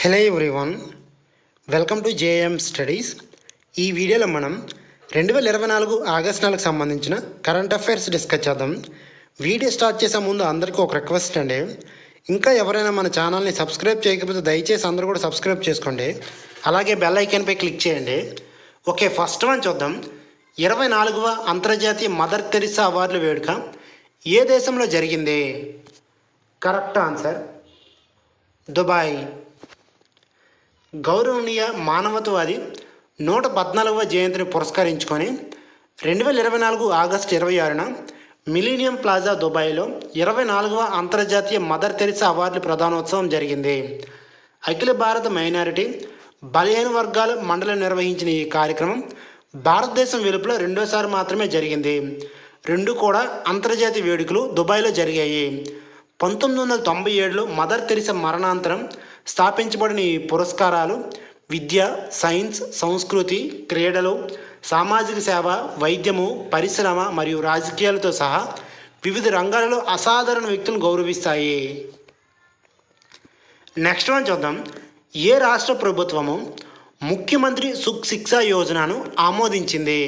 Hello everyone welcome to J M studies ఈ వీడియోలో మనం రెండు వేల ఇరవై నాలుగు ఆగస్ట్ నెలకు సంబంధించిన కరెంట్ అఫైర్స్ డిస్కస్ చేద్దాం. వీడియో స్టార్ట్ చేసే ముందు అందరికీ ఒక రిక్వెస్ట్ అండి. ఇంకా ఎవరైనా మన ఛానల్ని సబ్స్క్రైబ్ చేయకపోతే దయచేసి అందరూ కూడా సబ్స్క్రైబ్ చేసుకోండి. అలాగే బెల్ ఐకాన్పై క్లిక్ చేయండి. ఓకే ఫస్ట్ వన్ చూద్దాం. ఇరవై నాలుగవ అంతర్జాతీయ మదర్ తెరిసా అవార్డుల వేడుక ఏ దేశంలో జరిగింది? Correct answer Dubai. గౌరవనీయ మానవత్వవాది నూట పద్నాలుగవ జయంతిని పురస్కరించుకొని రెండు వేల ఇరవై నాలుగు ఆగస్టు ఇరవై ఆరున మిలీనియం ప్లాజా దుబాయ్లో ఇరవై నాలుగవ అంతర్జాతీయ మదర్ తెరిసా అవార్డుల ప్రధానోత్సవం జరిగింది. అఖిల భారత మైనారిటీ బలహీన వర్గాల మండలి నిర్వహించిన ఈ కార్యక్రమం భారతదేశం వెలుపల రెండోసారి మాత్రమే జరిగింది. రెండు కూడా అంతర్జాతీయ వేడుకలు దుబాయ్లో జరిగాయి. పంతొమ్మిది వందల తొంభై ఏడులో మదర్ తెరిసా మరణాంతరం స్థాపించబడిన ఈ పురస్కారాలు విద్య సైన్స్ సంస్కృతి క్రీడలు సామాజిక సేవ వైద్యము పరిశ్రమ మరియు రాజకీయాలతో సహా వివిధ రంగాలలో అసాధారణ వ్యక్తులను గౌరవిస్తాయి. నెక్స్ట్ వన్ చూద్దాం. ఏ రాష్ట్ర ప్రభుత్వము ముఖ్యమంత్రి సుఖ్ శిక్షా యోజనను ఆమోదించింది?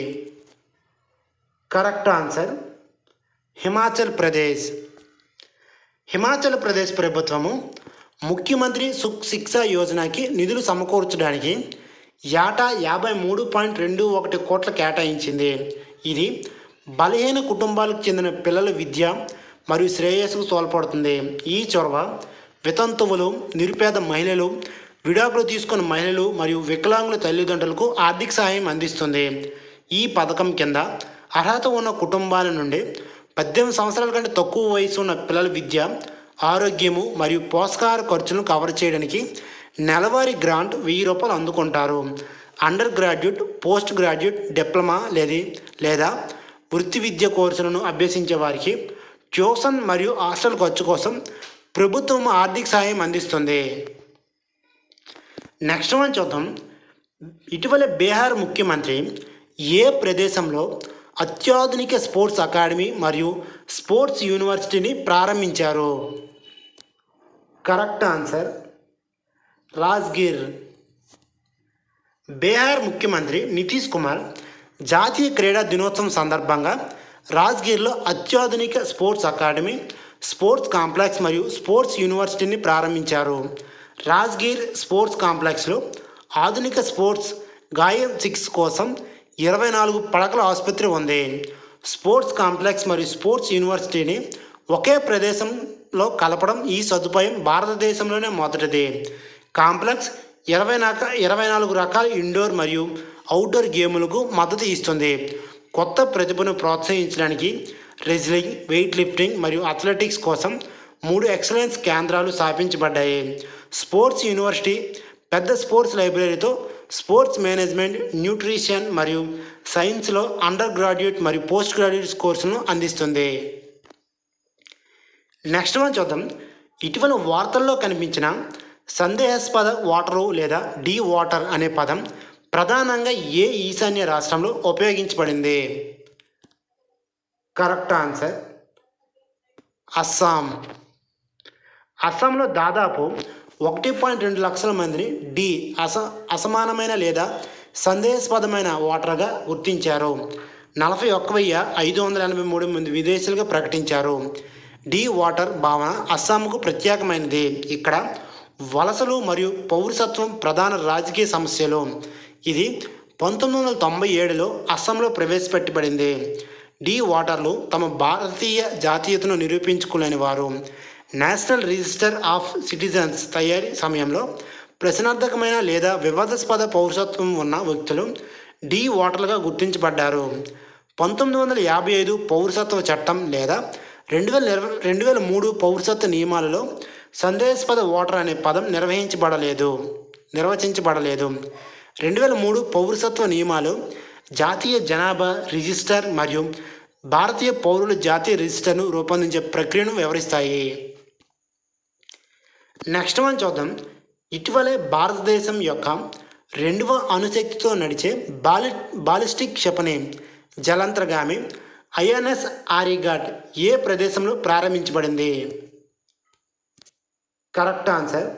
Correct answer Himachal Pradesh. Himachal Pradesh ప్రభుత్వము ముఖ్యమంత్రి సుఖ్ శిక్ష యోజనకి నిధులు సమకూర్చడానికి ఏటా యాభై మూడు పాయింట్ రెండు ఒకటి కోట్ల కేటాయించింది. ఇది బలహీన కుటుంబాలకు చెందిన పిల్లల విద్య మరియు శ్రేయస్సుకు తోల్పడుతుంది ఈ చొరవ వితంతువులు నిరుపేద మహిళలు విడాకులు తీసుకున్న మహిళలు మరియు వికలాంగుల తల్లిదండ్రులకు ఆర్థిక సహాయం అందిస్తుంది. ఈ పథకం కింద అర్హత ఉన్న కుటుంబాల నుండి పద్దెనిమిది సంవత్సరాల కంటే తక్కువ వయసు ఉన్న పిల్లల విద్య ఆరోగ్యము మరియు పోషకాహార ఖర్చులను కవర్ చేయడానికి నెలవారీ గ్రాంట్ వెయ్యి రూపాయలు అందుకుంటారు. Undergraduate postgraduate diploma లేది లేదా వృత్తి విద్య కోర్సులను అభ్యసించే వారికి ట్యూషన్ మరియు హాస్టల్ ఖర్చు కోసం ప్రభుత్వం ఆర్థిక సహాయం అందిస్తుంది. నెక్స్ట్ వన్ చూద్దాం. ఇటీవల బీహార్ ముఖ్యమంత్రి ఏ ప్రదేశంలో అత్యాధునిక స్పోర్ట్స్ అకాడమీ మరియు స్పోర్ట్స్ యూనివర్సిటీని ప్రారంభించారు? Correct answer. రాజ్గిర్. బీహార్ ముఖ్యమంత్రి నితీష్ కుమార్ జాతీయ క్రీడా దినోత్సవం సందర్భంగా రాజ్గిర్లో అత్యాధునిక స్పోర్ట్స్ అకాడమీ స్పోర్ట్స్ కాంప్లెక్స్ మరియు స్పోర్ట్స్ యూనివర్సిటీని ప్రారంభించారు. రాజ్గిర్ స్పోర్ట్స్ కాంప్లెక్స్లో ఆధునిక స్పోర్ట్స్ గాయం సిక్స్ కోసం ఇరవై నాలుగు పడకల ఆసుపత్రి ఉంది. స్పోర్ట్స్ కాంప్లెక్స్ మరియు స్పోర్ట్స్ యూనివర్సిటీని ఒకే ప్రదేశంలో కలపడం ఈ సదుపాయం భారతదేశంలోనే మొదటిది. కాంప్లెక్స్ ఇరవై నాక ఇరవై నాలుగు రకాల ఇండోర్ మరియు అవుట్డోర్ గేములకు మద్దతు ఇస్తుంది. కొత్త ప్రతిభను ప్రోత్సహించడానికి రెజ్లింగ్ వెయిట్ లిఫ్టింగ్ మరియు అథ్లెటిక్స్ కోసం మూడు ఎక్సలెన్స్ కేంద్రాలు స్థాపించబడ్డాయి. స్పోర్ట్స్ యూనివర్సిటీ పెద్ద స్పోర్ట్స్ లైబ్రరీతో స్పోర్ట్స్ మేనేజ్మెంట్ న్యూట్రిషన్ మరియు సైన్స్లో అండర్ గ్రాడ్యుయేట్ మరియు పోస్ట్ గ్రాడ్యుయేట్ కోర్సులను అందిస్తుంది. నెక్స్ట్ మనం చూద్దాం. ఇటీవల వార్తల్లో కనిపించిన సందేహాస్పద వాటరు లేదా డీ వాటర్ అనే పదం ప్రధానంగా ఏ ఈశాన్య రాష్ట్రంలో ఉపయోగించబడింది? Correct answer Assam. అస్సాంలో దాదాపు ఒకటి పాయింట్ రెండు లక్షల మందిని డి అస అసమానమైన లేదా సందేహాస్పదమైన ఓటర్గా గుర్తించారు. నలభై ఒక్క వెయ్యి ఐదు వందల ఎనభై మూడు మంది విదేశీయులుగా ప్రకటించారు. డీ వాటర్ భావన అస్సాంకు ప్రత్యేకమైనది. ఇక్కడ వలసలు మరియు పౌరసత్వం ప్రధాన రాజకీయ సమస్యలు. ఇది పంతొమ్మిది వందల తొంభై ఏడులో అస్సాంలో ప్రవేశపెట్టబడింది. డి వాటర్లు తమ భారతీయ జాతీయతను నిరూపించుకోలేని వారు. నేషనల్ రిజిస్టర్ ఆఫ్ సిటిజన్స్ తయారీ సమయంలో ప్రశ్నార్థకమైన లేదా వివాదాస్పద పౌరసత్వం ఉన్న వ్యక్తులు డి ఓటర్లుగా గుర్తించబడ్డారు. పంతొమ్మిది వందల యాభై ఐదు పౌరసత్వ చట్టం లేదా రెండు వేల ఇరవై రెండు వేల మూడు పౌరసత్వ నియమాలలో సందేహాస్పద ఓటర్ అనే పదం నిర్వహించబడలేదు. నిర్వచించబడలేదు. రెండు వేల మూడు పౌరసత్వ నియమాలు జాతీయ జనాభా రిజిస్టర్ మరియు భారతీయ పౌరుల జాతీయ రిజిస్టర్ను రూపొందించే ప్రక్రియను వివరిస్తాయి. నెక్స్ట్ మనం చూద్దాం. ఇటీవలే భారతదేశం యొక్క రెండవ అణుశక్తితో నడిచే బాలి బాలిస్టిక్ క్షిపణి జలంతర్గామి ఐఎన్ఎస్ ఆరిఘాట్ ఏ ప్రదేశంలో ప్రారంభించబడింది? Correct answer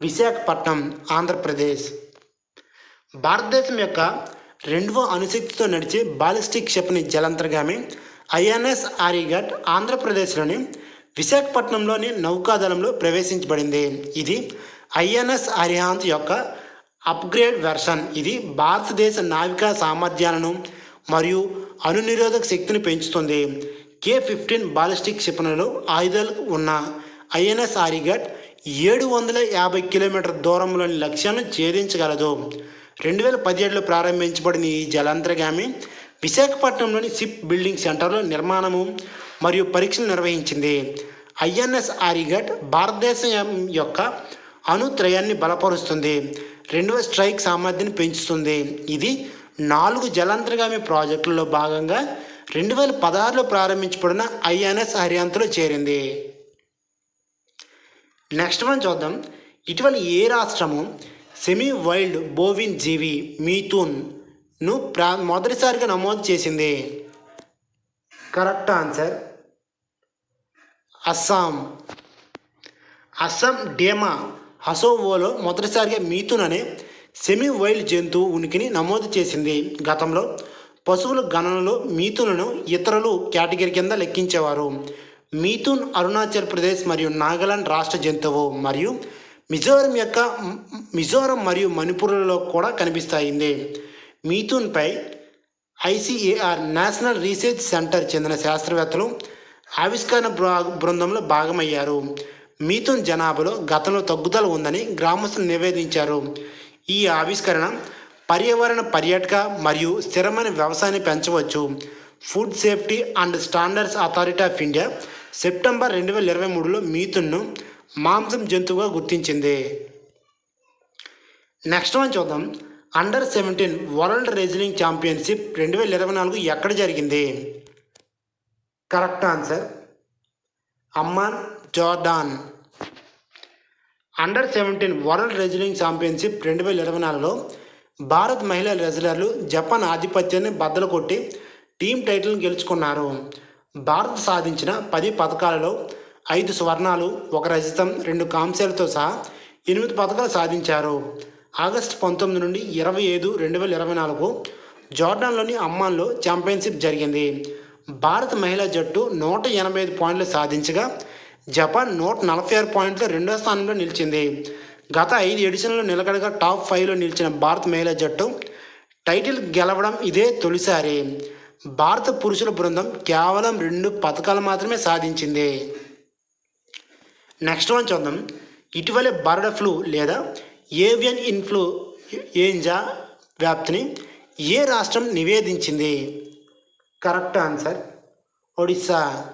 Visakhapatnam Andhra Pradesh. భారతదేశం యొక్క రెండవ అనుశక్తితో నడిచే బాలిస్టిక్ క్షిపణి జలంతర్గామి ఐఎన్ఎస్ ఆరిఘాట్ ఆంధ్రప్రదేశ్లోని విశాఖపట్నంలోని నౌకాదళంలో ప్రవేశించబడింది. ఇది ఐఎన్ఎస్ అరిహాంత్ యొక్క అప్గ్రేడ్ వెర్షన్. ఇది భారతదేశ నావికా సామర్థ్యాలను మరియు అణునిరోధక శక్తిని పెంచుతుంది. కే ఫిఫ్టీన్ బాలిస్టిక్ క్షిపణులు ఆయుధాలు ఉన్న ఐఎన్ఎస్ ఆరిగట్ ఏడు వందల యాభై కిలోమీటర్ దూరంలోని లక్ష్యాలను ఛేదించగలదు. రెండు వేల పదిహేడులో ప్రారంభించబడిన ఈ జలాంతర్గామి విశాఖపట్నంలోని షిప్ బిల్డింగ్ సెంటర్లో నిర్మాణము మరియు పరీక్షలు నిర్వహించింది. ఐఎన్ఎస్ ఆరిగట్ భారతదేశం యొక్క అణుత్రయాన్ని బలపరుస్తుంది. రెండవ స్ట్రైక్ సామర్థ్యాన్ని పెంచుతుంది. ఇది నాలుగు జలాంతర్గామి ప్రాజెక్టులలో భాగంగా రెండు వేల పదహారులో ప్రారంభించబడిన ఐఎన్ఎస్ హరియాంతలో చేరింది. నెక్స్ట్ మనం చూద్దాం. ఇటీవల ఏ రాష్ట్రము సెమీ వైల్డ్ బోవిన్ జీవి మీథూన్ను ప్రా మొదటిసారిగా నమోదు చేసింది? Correct answer Assam. Assam Dima హసోవోలో మొదటిసారిగా మీథున్ అనే సెమీ వైల్డ్ జంతువు ఉనికిని నమోదు చేసింది. గతంలో పశువుల గణనలో మీథులను ఇతరులు కేటగిరీ కింద లెక్కించేవారు. మీథున్ అరుణాచల్ ప్రదేశ్ మరియు నాగాలాండ్ రాష్ట్ర జంతువు మరియు మిజోరం యొక్క మిజోరం మరియు మణిపూర్లలో కూడా కనిపిస్తాయింది. మీథున్పై ఐసిఏఆర్ నేషనల్ రీసెర్చ్ సెంటర్ చెందిన శాస్త్రవేత్తలు ఆవిష్కరణ బృ- బృందంలో భాగమయ్యారు. మీథున్ జనాభాలో గతంలో తగ్గుదల ఉందని గ్రామస్తులు నివేదించారు. ఈ ఆవిష్కరణ పర్యావరణ పర్యాటక మరియు స్థిరమైన వ్యవసాయాన్ని పెంచవచ్చు. Food safety and standards authority of India September రెండు వేల ఇరవై మూడులో మీథున్ను మాంసం జంతువుగా గుర్తించింది. నెక్స్ట్ వన్ చూద్దాం. Under seventeen world wrestling championship రెండు వేల ఇరవై నాలుగు ఎక్కడ జరిగింది? Correct answer Amman Jordan. Under seventeen world wrestling championship రెండు వేల ఇరవై నాలుగులో భారత్ మహిళా రెజ్లర్లు జపాన్ ఆధిపత్యాన్ని బద్దలు కొట్టి టీం టైటిల్ని గెలుచుకున్నారు. భారత్ సాధించిన పది పథకాలలో ఐదు స్వర్ణాలు ఒక రజితం రెండు కాంస్యాలతో సహా ఎనిమిది పథకాలు సాధించారు. ఆగస్టు పంతొమ్మిది నుండి ఇరవై ఐదు రెండు వేల ఇరవై నాలుగు జార్డన్లోని అమ్మాన్లో ఛాంపియన్షిప్ జరిగింది. భారత మహిళా జట్టు నూట ఎనభై ఐదు పాయింట్లు సాధించగా జపాన్ నూట నలభై ఆరు పాయింట్లు రెండో స్థానంలో నిలిచింది. గత ఐదు ఎడిషన్లో నిలకడగా టాప్ ఫైవ్లో నిలిచిన భారత మహిళా జట్టు టైటిల్ గెలవడం ఇదే తొలిసారి. భారత పురుషుల బృందం కేవలం రెండు పథకాలు మాత్రమే సాధించింది. నెక్స్ట్ వన్ చూద్దాం. ఇటీవలే బర్డ్ ఫ్లూ లేదా ఏవియన్ ఇన్ఫ్లూ ఏంజా వ్యాప్తిని ఏ రాష్ట్రం నివేదించింది? కరెక్ట్ ఆన్సర్ ఒడిస్సా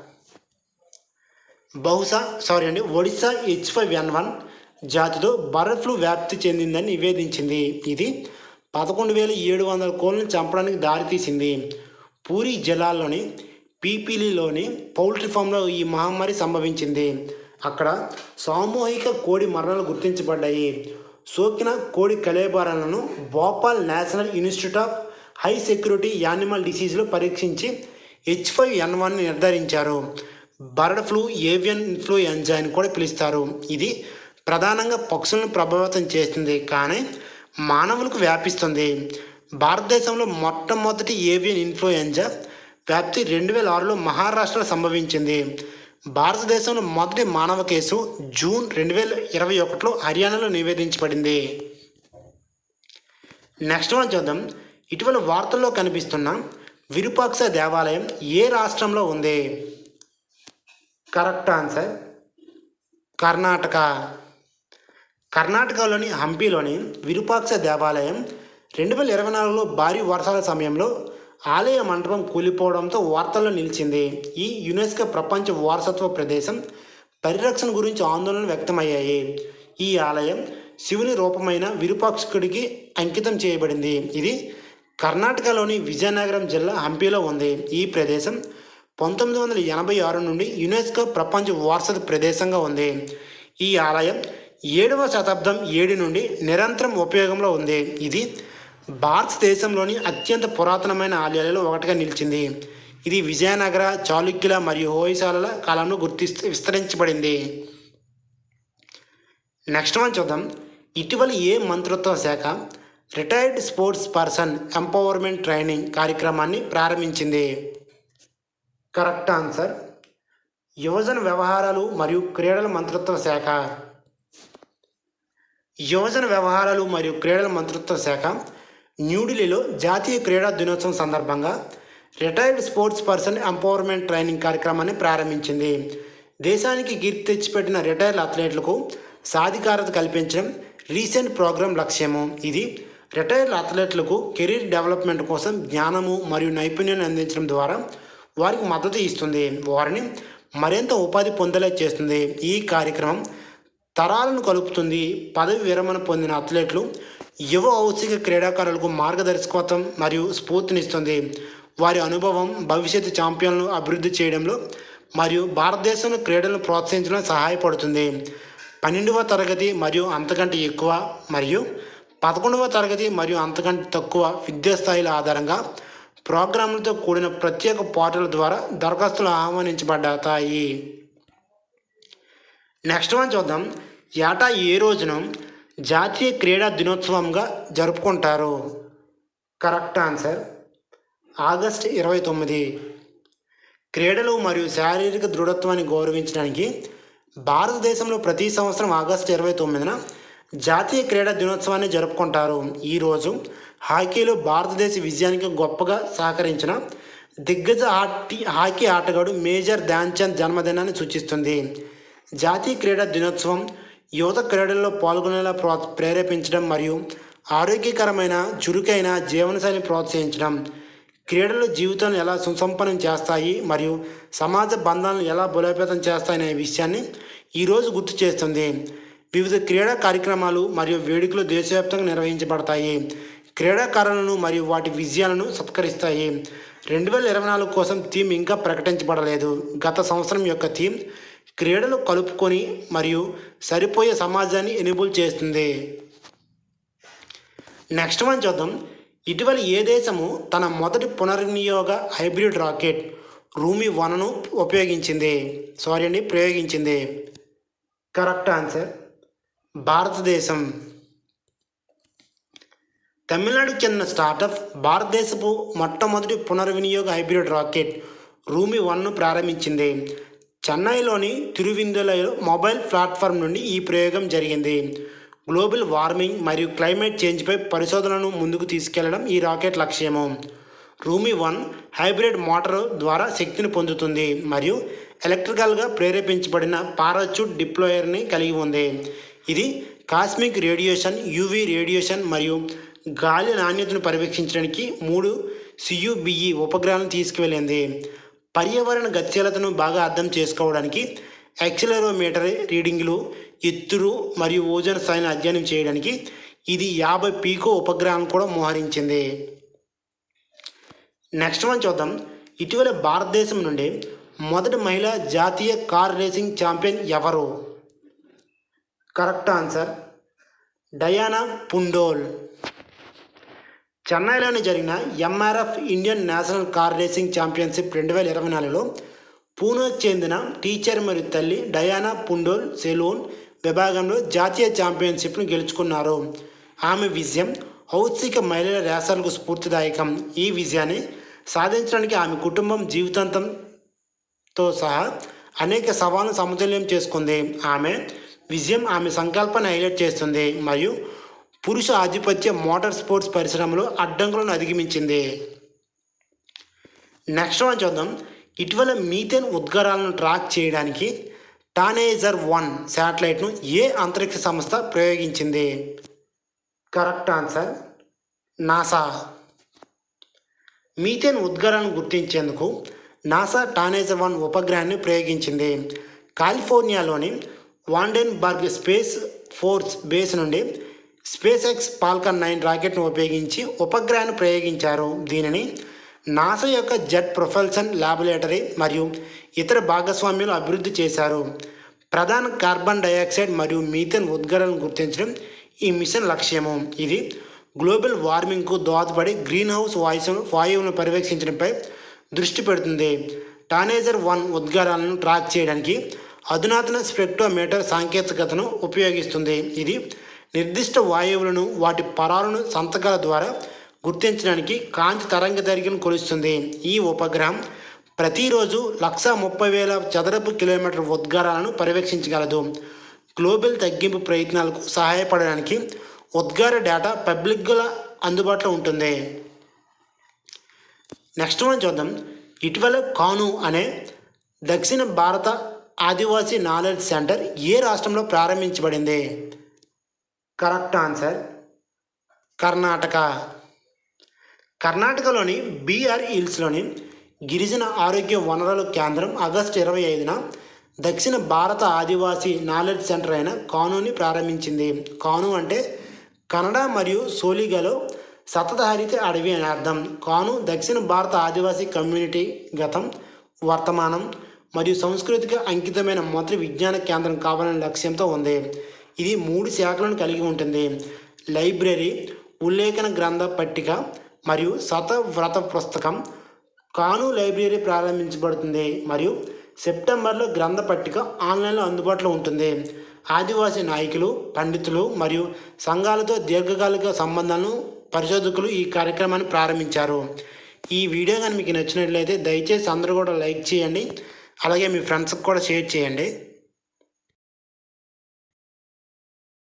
బహుశా సారీ అండి Odisha H five N one జాతితో bird flu వ్యాప్తి చెందిందని నివేదించింది. ఇది పదకొండు వేల ఏడు వందల కోళ్ళను చంపడానికి దారితీసింది. పూరి జిల్లాలోని పీపీలీలోని పౌల్ట్రీ ఫామ్లో ఈ మహమ్మారి సంభవించింది. అక్కడ సామూహిక కోడి మరణాలు గుర్తించబడ్డాయి. సోకిన కోడి కలేబారాలను Bhopal national institute of high security animal డిసీజ్లో పరీక్షించి హెచ్ ఫైవ్ ఎన్ వన్ నిర్ధారించారు. బర్డ్ ఫ్లూ ఏవియన్ ఇన్ఫ్లుయెంజా అని కూడా పిలుస్తారు. ఇది ప్రధానంగా పక్షులను ప్రభావితం చేస్తుంది కానీ మానవులకు వ్యాపిస్తుంది. భారతదేశంలో మొట్టమొదటి ఏవియన్ ఇన్ఫ్లుయెంజా వ్యాప్తి రెండు వేల ఆరులో మహారాష్ట్రలో సంభవించింది. భారతదేశంలో మొదటి మానవ కేసు జూన్ రెండు వేల ఇరవై ఒకటిలో హర్యానాలో నివేదించబడింది. నెక్స్ట్ మనం చూద్దాం. ఇటీవల వార్తల్లో కనిపిస్తున్న విరూపాక్ష దేవాలయం ఏ రాష్ట్రంలో ఉంది? Correct answer. కర్ణాటక. కర్ణాటకలోని హంపీలోని విరూపాక్ష దేవాలయం రెండు వేల ఇరవై నాలుగులో భారీ వర్షాల సమయంలో ఆలయ మండపం కూలిపోవడంతో వార్తల్లో నిలిచింది. ఈ యునెస్కో ప్రపంచ వారసత్వ ప్రదేశం పరిరక్షణ గురించి ఆందోళనలు వ్యక్తమయ్యాయి. ఈ ఆలయం శివుని రూపమైన విరూపాక్షకుడికి అంకితం చేయబడింది. ఇది కర్ణాటకలోని విజయనగరం జిల్లా హంపీలో ఉంది. ఈ ప్రదేశం పంతొమ్మిది వందల ఎనభై ఆరు నుండి యునెస్కో ప్రపంచ వారసత్వ ప్రదేశంగా ఉంది. ఈ ఆలయం ఏడవ శతాబ్దం ఏడు నుండి నిరంతరం ఉపయోగంలో ఉంది. ఇది భారతదేశంలోని అత్యంత పురాతనమైన ఆలయాలలో ఒకటిగా నిలిచింది. ఇది విజయనగర చాళుక్యుల మరియు హోయసాలల కాలంలో గుర్తి విస్తరించబడింది. నెక్స్ట్ మనం చూద్దాం. ఇటీవల ఏ మంత్రిత్వ శాఖ retired sports person empowerment training కార్యక్రమాన్ని ప్రారంభించింది? Correct answer. యువజన వ్యవహారాలు మరియు క్రీడల మంత్రిత్వ శాఖ. యువజన వ్యవహారాలు మరియు క్రీడల మంత్రిత్వ శాఖ న్యూఢిల్లీలో జాతీయ క్రీడా దినోత్సవం సందర్భంగా retired sports person empowerment training కార్యక్రమాన్ని ప్రారంభించింది. దేశానికి కీర్తి తెచ్చిపెట్టిన రిటైర్డ్ అథ్లెట్లకు సాధికారత కల్పించడం రీసెంట్ ప్రోగ్రాం లక్ష్యము. ఇది రిటైర్డ్ అథ్లెట్లకు కెరీర్ డెవలప్మెంట్ కోసం జ్ఞానము మరియు నైపుణ్యాన్ని అందించడం ద్వారా వారికి మద్దతు ఇస్తుంది. వారిని మరింత ఉపాధి పొందేలా చేస్తుంది. ఈ కార్యక్రమం తరాలను కలుపుతుంది. పదవి విరమణ పొందిన అథ్లెట్లు యువ ఔత్సిక క్రీడాకారులకు మార్గదర్శకత్వం మరియు స్ఫూర్తినిస్తుంది. వారి అనుభవం భవిష్యత్తు ఛాంపియన్లను అభివృద్ధి చేయడంలో మరియు భారతదేశంలో క్రీడలను ప్రోత్సహించడంలో సహాయపడుతుంది. పన్నెండవ తరగతి మరియు అంతకంటే ఎక్కువ మరియు పదకొండవ తరగతి మరియు అంతకంటే తక్కువ విద్యా స్థాయిల ఆధారంగా ప్రోగ్రాంలతో కూడిన ప్రత్యేక పోర్టల్ ద్వారా దరఖాస్తులు ఆహ్వానించబడతాయి నెక్స్ట్ వన్ చూద్దాం. ఏటా ఏ రోజున జాతీయ క్రీడా దినోత్సవంగా జరుపుకుంటారు? కరెక్ట్ ఆన్సర్ ఆగస్ట్ ఇరవై తొమ్మిది. క్రీడలు మరియు శారీరక దృఢత్వాన్ని గౌరవించడానికి భారతదేశంలో ప్రతి సంవత్సరం ఆగస్టు ఇరవై తొమ్మిదిన జాతీయ క్రీడా దినోత్సవాన్ని జరుపుకుంటారు. ఈరోజు హాకీలో భారతదేశ విజయానికి గొప్పగా సహకరించిన దిగ్గజ ఆటి హాకీ ఆటగాడు మేజర్ ధ్యాన్చంద్ జన్మదినాన్ని సూచిస్తుంది. జాతీయ క్రీడా దినోత్సవం యువత క్రీడల్లో పాల్గొనేలా ప్రో ప్రేరేపించడం మరియు ఆరోగ్యకరమైన చురుకైన జీవనశైలిని ప్రోత్సహించడం. క్రీడలు జీవితాన్ని ఎలా సుసంపన్నం చేస్తాయి మరియు సమాజ బంధాలను ఎలా బలోపేతం చేస్తాయనే విషయాన్ని ఈరోజు గుర్తు చేస్తుంది. వివిధ క్రీడా కార్యక్రమాలు మరియు వేడుకలు దేశవ్యాప్తంగా నిర్వహించబడతాయి. క్రీడాకారులను మరియు వాటి విజయాలను సత్కరిస్తాయి. రెండు వేల ఇరవై నాలుగు కోసం థీమ్ ఇంకా ప్రకటించబడలేదు. గత సంవత్సరం యొక్క థీమ్ క్రీడలు కలుపుకొని మరియు సరిపోయే సమాజాన్ని ఎనేబుల్ చేస్తుంది. నెక్స్ట్ వన్ చూద్దాం. ఇటీవల ఏ దేశము తన మొదటి పునర్వినియోగ హైబ్రిడ్ రాకెట్ రూమి వనను ఉపయోగించింది? సారీ అండి ప్రయోగించింది. Correct answer. భారతదేశం. తమిళనాడుకు చెందిన స్టార్టప్ భారతదేశపు మొట్టమొదటి పునర్వినియోగ హైబ్రిడ్ రాకెట్ రూమి వన్ను ప్రారంభించింది. చెన్నైలోని తిరువిందులలో మొబైల్ ప్లాట్ఫామ్ నుండి ఈ ప్రయోగం జరిగింది. గ్లోబల్ వార్మింగ్ మరియు క్లైమేట్ చేంజ్పై పరిశోధనలను ముందుకు తీసుకెళ్ళడం ఈ రాకెట్ లక్ష్యము. రూమి వన్ హైబ్రిడ్ మోటార్ ద్వారా శక్తిని పొందుతుంది మరియు ఎలక్ట్రికల్గా ప్రేరేపించబడిన పారాచూట్ డిప్లోయర్ని కలిగి ఉంది. ఇది కాస్మిక్ రేడియేషన్ యూవీ రేడియేషన్ మరియు గాలి నాణ్యతను పర్యవేక్షించడానికి మూడు సియుబిఈ ఉపగ్రహాలను తీసుకువెళ్ళింది. పర్యావరణ గతిశీలతను బాగా అర్థం చేసుకోవడానికి యాక్సిలరోమీటర్ రీడింగ్లు ఎత్తురు మరియు ఓజోన్ స్థాయిని అధ్యయనం చేయడానికి ఇది యాభై పీకో ఉపగ్రహాలను కూడా మోహరించింది. నెక్స్ట్ వన్ చూద్దాం. ఇటీవల భారతదేశం నుండి మొదటి మహిళ జాతీయ కార్ రేసింగ్ ఛాంపియన్ ఎవరు? Correct answer Diana Pundole. చెన్నైలోని జరిగిన MRF Indian national car racing championship రెండు వేల ఇరవై నాలుగులో పూణేకు చెందిన టీచర్ మరియు తల్లి డయానా పుండోల్ సెలూన్ విభాగంలో జాతీయ ఛాంపియన్షిప్ను గెలుచుకున్నారు. ఆమె విజయం ఔత్సిక మహిళల రేసాలకు స్ఫూర్తిదాయకం. ఈ విజయాన్ని సాధించడానికి ఆమె కుటుంబం జీవితాంతంతో సహా అనేక సవాళ్ళను సమతుల్యం చేసుకుంది. ఆమె విజయం ఆమె సంకల్పాన్ని హైలైట్ చేస్తుంది. మరియు పురుష ఆధిపత్య మోటార్ స్పోర్ట్స్ పరిశ్రమలో అడ్డంకులను అధిగమించింది. నెక్స్ట్ మనం చూద్దాం. ఇటీవల మీథేన్ ఉద్గారాలను ట్రాక్ చేయడానికి టానేజర్ వన్ శాటిలైట్ను ఏ అంతరిక్ష సంస్థ ప్రయోగించింది? Correct answer NASA. మీథేన్ ఉద్గారాలను గుర్తించేందుకు నాసా టానేజర్ వన్ ఉపగ్రహాన్ని ప్రయోగించింది. కాలిఫోర్నియాలోని వాండెన్బర్గ్ స్పేస్ ఫోర్స్ బేస్ నుండి స్పేస్ ఎక్స్ పాల్కన్ నైన్ రాకెట్ను ఉపయోగించి ఉపగ్రహాన్ని ప్రయోగించారు. దీనిని నాసా యొక్క జెట్ ప్రొఫెల్సన్ ల్యాబొరేటరీ మరియు ఇతర భాగస్వామ్యులు అభివృద్ధి చేశారు. ప్రధాన కార్బన్ డైఆక్సైడ్ మరియు మీథేన్ ఉద్గారాలను గుర్తించడం ఈ మిషన్ లక్ష్యము. ఇది గ్లోబల్ వార్మింగ్కు దోహదపడి గ్రీన్ హౌస్ వాయువు వాయువులను పర్యవేక్షించడంపై దృష్టి పెడుతుంది. టానేజర్ వన్ ఉద్గారాలను ట్రాక్ చేయడానికి అధునాతన స్పెక్టోమీటర్ సాంకేతికతను ఉపయోగిస్తుంది. ఇది నిర్దిష్ట వాయువులను వాటి పరాలను సంతకాల ద్వారా గుర్తించడానికి కాంతి తరంగ దైర్ఘ్యం కొలుస్తుంది. ఈ ఉపగ్రహం ప్రతిరోజు లక్ష ముప్పై వేల చదరపు కిలోమీటర్ ఉద్గారాలను పర్యవేక్షించగలదు. గ్లోబల్ తగ్గింపు ప్రయత్నాలకు సహాయపడడానికి ఉద్గార డేటా పబ్లిక్గా అందుబాటులో ఉంటుంది. నెక్స్ట్ మనం చూద్దాం. ఇటీవల కాను అనే దక్షిణ భారత ఆదివాసీ నాలెడ్జ్ సెంటర్ ఏ రాష్ట్రంలో ప్రారంభించబడింది? Correct answer Karnataka. కర్ణాటకలోని బీఆర్ హిల్స్లోని గిరిజన ఆరోగ్య వనరుల కేంద్రం ఆగస్టు ఇరవై ఐదున దక్షిణ భారత ఆదివాసీ నాలెడ్జ్ సెంటర్ అయిన కానుని ప్రారంభించింది. కాను అంటే కన్నడ మరియు సోలిగలో సతతహరిత అడవి అని అర్థం. కాను దక్షిణ భారత ఆదివాసీ కమ్యూనిటీ గతం వర్తమానం మరియు సంస్కృతిక అంకితమైన మొదటి విజ్ఞాన కేంద్రం కావాలనే లక్ష్యంతో ఉంది. ఇది మూడు శాఖలను కలిగి ఉంటుంది. లైబ్రరీ ఉల్లేఖన గ్రంథ పట్టిక మరియు శతవ్రత పుస్తకం. కాను లైబ్రరీ ప్రారంభించబడుతుంది మరియు సెప్టెంబర్లో గ్రంథ పట్టిక ఆన్లైన్లో అందుబాటులో ఉంటుంది. ఆదివాసీ నాయకులు పండితులు మరియు సంఘాలతో దీర్ఘకాలిక సంబంధాలను పరిశోధకులు ఈ కార్యక్రమాన్ని ప్రారంభించారు. ఈ వీడియో కానీ మీకు నచ్చినట్లయితే దయచేసి అందరూ కూడా లైక్ చేయండి. అలాగే మీ ఫ్రెండ్స్కి కూడా షేర్ చేయండి.